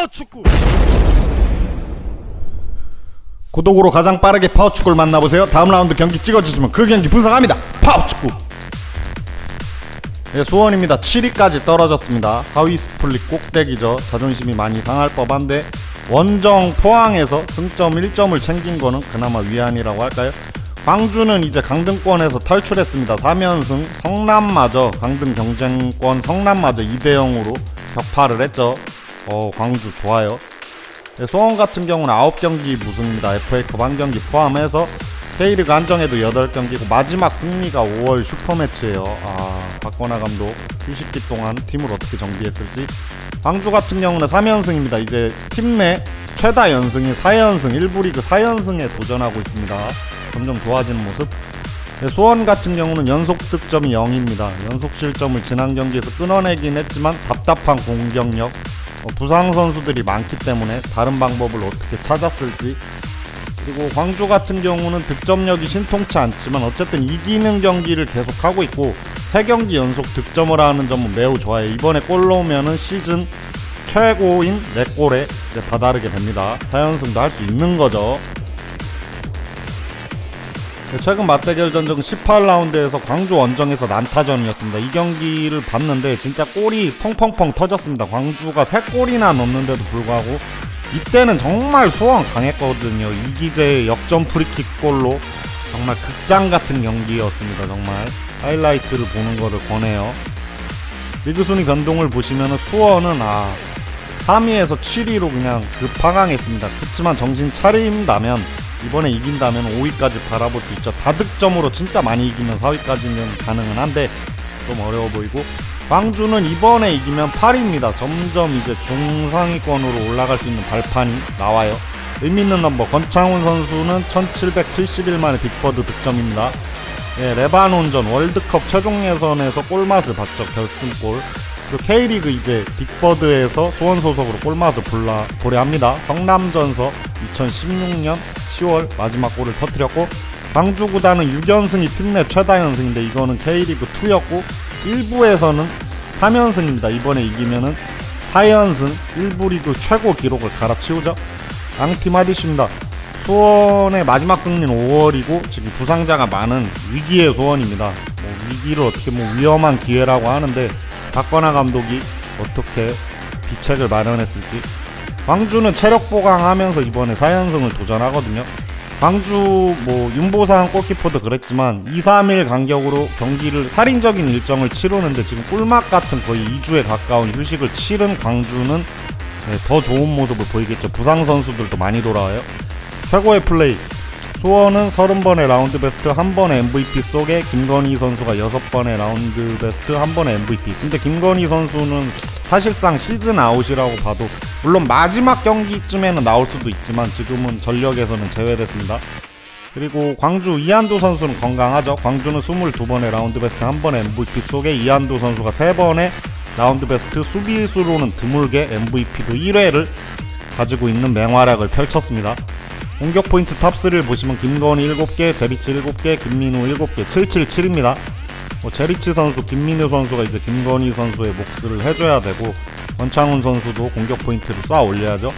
파워축구. 고독으로 가장 빠르게 파워축구를 만나보세요. 다음 라운드 경기 찍어주시면 그 경기 분석합니다. 파워축구. 예, 수원입니다. 7위까지 떨어졌습니다. 하위 스플릿 꼭대기죠. 자존심이 많이 상할 법한데 원정 포항에서 승점 1점을 챙긴 거는 그나마 위안이라고 할까요? 광주는 이제 강등권에서 탈출했습니다. 3연승 성남마저 강등 경쟁권 성남마저 2대0으로 격파를 했죠 어 광주 좋아요 네, 수원 같은 경우는 9경기 무승입니다. FA컵 한 경기 포함해서 K리그 한정에도 8경기고 마지막 승리가 5월 슈퍼매치예요. 아, 박건아 감독 휴식기 동안 팀을 어떻게 정비했을지. 광주 같은 경우는 3연승입니다. 이제 팀 내 최다 연승인 4연승, 1부 리그 4연승에 도전하고 있습니다. 점점 좋아지는 모습. 네, 수원 같은 경우는 연속 득점이 0입니다. 연속 실점을 지난 경기에서 끊어내긴 했지만 답답한 공격력, 어, 부상 선수들이 많기 때문에 다른 방법을 어떻게 찾았을지 그리고 광주 같은 경우는 득점력이 신통치 않지만 어쨌든 이기는 경기를 계속하고 있고 세 경기 연속 득점을 하는 점은 매우 좋아요. 이번에 골 넣으면은 시즌 최고인 4골에 이제 다다르게 됩니다. 4연승도 할 수 있는 거죠. 네, 최근 맞대결 전적 18라운드에서 광주 원정에서 난타전이었습니다. 이 경기를 봤는데 진짜 골이 펑펑펑 터졌습니다. 광주가 3골이나 넣는데도 불구하고 이때는 정말 수원 강했거든요. 이기재의 역전 프리킥 골로 정말 극장 같은 경기였습니다. 정말 하이라이트를 보는 거를 권해요. 리그 순위 변동을 보시면 수원은 아 3위에서 7위로 그냥 급하강했습니다. 그렇지만 정신 차린다면 이번에 이긴다면 5위까지 바라볼 수 있죠. 다득점으로 진짜 많이 이기면 4위까지는 가능은 한데 좀 어려워 보이고 광주는 이번에 이기면 8위입니다. 점점 이제 중상위권으로 올라갈 수 있는 발판이 나와요. 의미 있는 넘버 권창훈 선수는 1771만의 빅버드 득점입니다. 예, 레바논전 월드컵 최종 예선에서 골맛을 봤죠. 결승골. 그리고 K리그 이제 빅버드에서 수원 소속으로 골맛을 볼라, 보려 합니다. 성남전서 2016년 10월 마지막 골을 터뜨렸고 광주 구단은 6연승이 팀내 최다 연승인데 이거는 K리그 2였고 1부에서는 3연승입니다. 이번에 이기면은 4연승 1부 리그 최고 기록을 갈아치우죠. 양팀 하디십니다. 수원의 마지막 승리는 5월이고 지금 부상자가 많은 위기의 수원입니다. 뭐 위기를 어떻게 뭐 위험한 기회라고 하는데 박건아 감독이 어떻게 비책을 마련했을지 광주는 체력 보강하면서 이번에 4연승을 도전하거든요. 광주 뭐 윤보상 골키퍼도 그랬지만 2, 3일 간격으로 경기를 살인적인 일정을 치르는데 지금 꿀맛 같은 거의 2주에 가까운 휴식을 치른 광주는 네, 더 좋은 모습을 보이겠죠. 부상 선수들도 많이 돌아와요. 최고의 플레이. 수원은 30번의 라운드 베스트, 한 번의 MVP 속에 김건희 선수가 6번의 라운드 베스트, 한 번의 MVP. 근데 김건희 선수는 사실상 시즌 아웃이라고 봐도 물론 마지막 경기쯤에는 나올 수도 있지만 지금은 전력에서는 제외됐습니다. 그리고 광주 이한도 선수는 건강하죠. 광주는 22번의 라운드 베스트, 한 번의 MVP 속에 이한도 선수가 3번의 라운드 베스트, 수비수로는 드물게 MVP도 1회를 가지고 있는 맹활약을 펼쳤습니다. 공격 포인트 탑3를 보시면 김건희 7개, 제리치 7개, 김민우 7개, 777입니다. 뭐 제리치 선수, 김민우 선수가 이제 김건희 선수의 몫을 해줘야 되고 원창훈 선수도 공격 포인트를 쏴 올려야죠.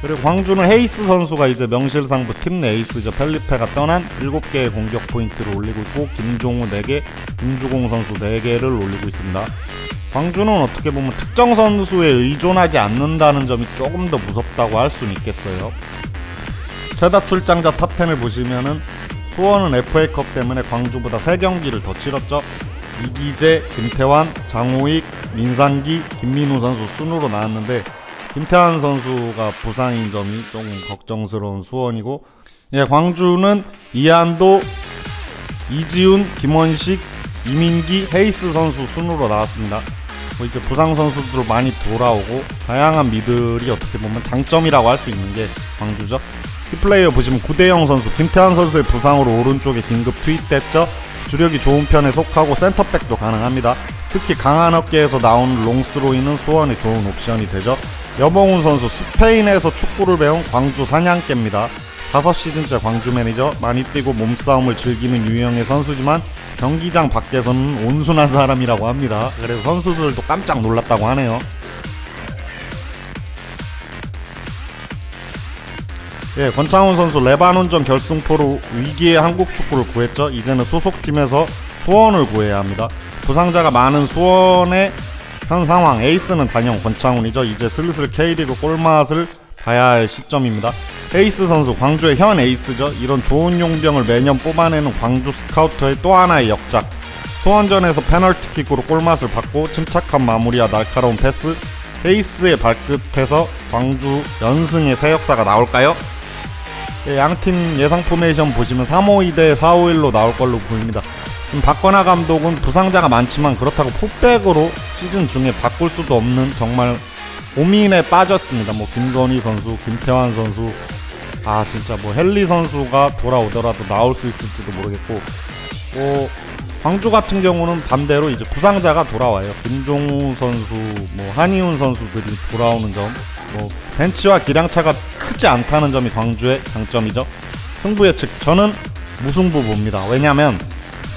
그리고 광주는 헤이스 선수가 이제 명실상부 팀 내 에이스죠. 펠리페가 떠난 7개의 공격 포인트를 올리고 있고 김종우 4개, 김주공 선수 4개를 올리고 있습니다. 광주는 어떻게 보면 특정 선수에 의존하지 않는다는 점이 조금 더 무섭다고 할 수는 있겠어요. 최다 출장자 탑10을 보시면은 수원은 FA컵 때문에 광주보다 3경기를 더 치렀죠. 이기재, 김태환, 장호익, 민상기, 김민우 선수 순으로 나왔는데 김태환 선수가 부상인 점이 조금 걱정스러운 수원이고 예, 광주는 이한도, 이지훈, 김원식, 이민기, 헤이스 선수 순으로 나왔습니다. 뭐 이제 부상 선수들도 많이 돌아오고 다양한 미들이 어떻게 보면 장점이라고 할 수 있는 게 광주죠. 키플레이어 보시면 구대영 선수, 김태환 선수의 부상으로 오른쪽에 긴급 투입됐죠. 주력이 좋은 편에 속하고 센터백도 가능합니다. 특히 강한 어깨에서 나오는 롱스로이는 수원의 좋은 옵션이 되죠. 여봉훈 선수 스페인에서 축구를 배운 광주 사냥개입니다. 5시즌째 광주 매니저 많이 뛰고 몸싸움을 즐기는 유형의 선수지만 경기장 밖에서는 온순한 사람이라고 합니다. 그래서 선수들도 깜짝 놀랐다고 하네요. 예, 권창훈 선수 레바논전 결승포로 위기의 한국 축구를 구했죠. 이제는 소속팀에서 수원을 구해야 합니다. 부상자가 많은 수원의 현 상황 에이스는 단연 권창훈이죠. 이제 슬슬 K리그 꼴맛을 봐야 할 시점입니다. 에이스 선수 광주의 현 에이스죠. 이런 좋은 용병을 매년 뽑아내는 광주 스카우터의 또 하나의 역작. 수원전에서 페널티킥으로 꼴맛을 받고 침착한 마무리와 날카로운 패스. 에이스의 발끝에서 광주 연승의 새 역사가 나올까요? 예, 양팀 예상 포메이션 보시면 3-5-2대 4-5-1로 나올 걸로 보입니다. 박건하 감독은 부상자가 많지만 그렇다고 포백으로 시즌 중에 바꿀 수도 없는 정말 고민에 빠졌습니다. 뭐 김건희 선수, 김태환 선수, 아 진짜 뭐 헨리 선수가 돌아오더라도 나올 수 있을지도 모르겠고 뭐 광주 같은 경우는 반대로 이제 부상자가 돌아와요. 김종우 선수, 뭐 한이훈 선수들이 돌아오는 점, 뭐 벤치와 기량차가 크지 않다는 점이 광주의 장점이죠. 승부 예측 저는 무승부 봅니다. 왜냐면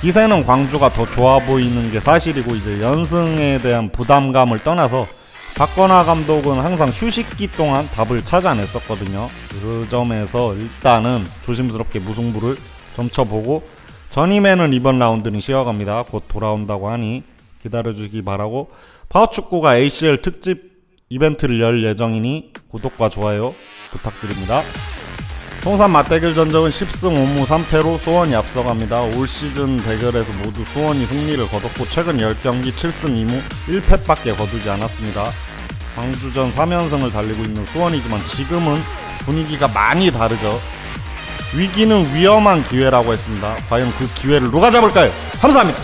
기세는 광주가 더 좋아 보이는 게 사실이고 이제 연승에 대한 부담감을 떠나서 박건하 감독은 항상 휴식기 동안 답을 찾아냈었거든요. 그 점에서 일단은 조심스럽게 무승부를 점쳐보고 전임에는 이번 라운드는 쉬어갑니다. 곧 돌아온다고 하니 기다려주기 바라고 파워축구가 ACL 특집 이벤트를 열 예정이니 구독과 좋아요 부탁드립니다. 통산 맞대결 전적은 10승 5무 3패로 수원이 앞서갑니다. 올 시즌 대결에서 모두 수원이 승리를 거뒀고 최근 10경기 7승 2무 1패밖에 거두지 않았습니다. 광주전 3연승을 달리고 있는 수원이지만 지금은 분위기가 많이 다르죠. 위기는 위험한 기회라고 했습니다. 과연 그 기회를 누가 잡을까요? 감사합니다.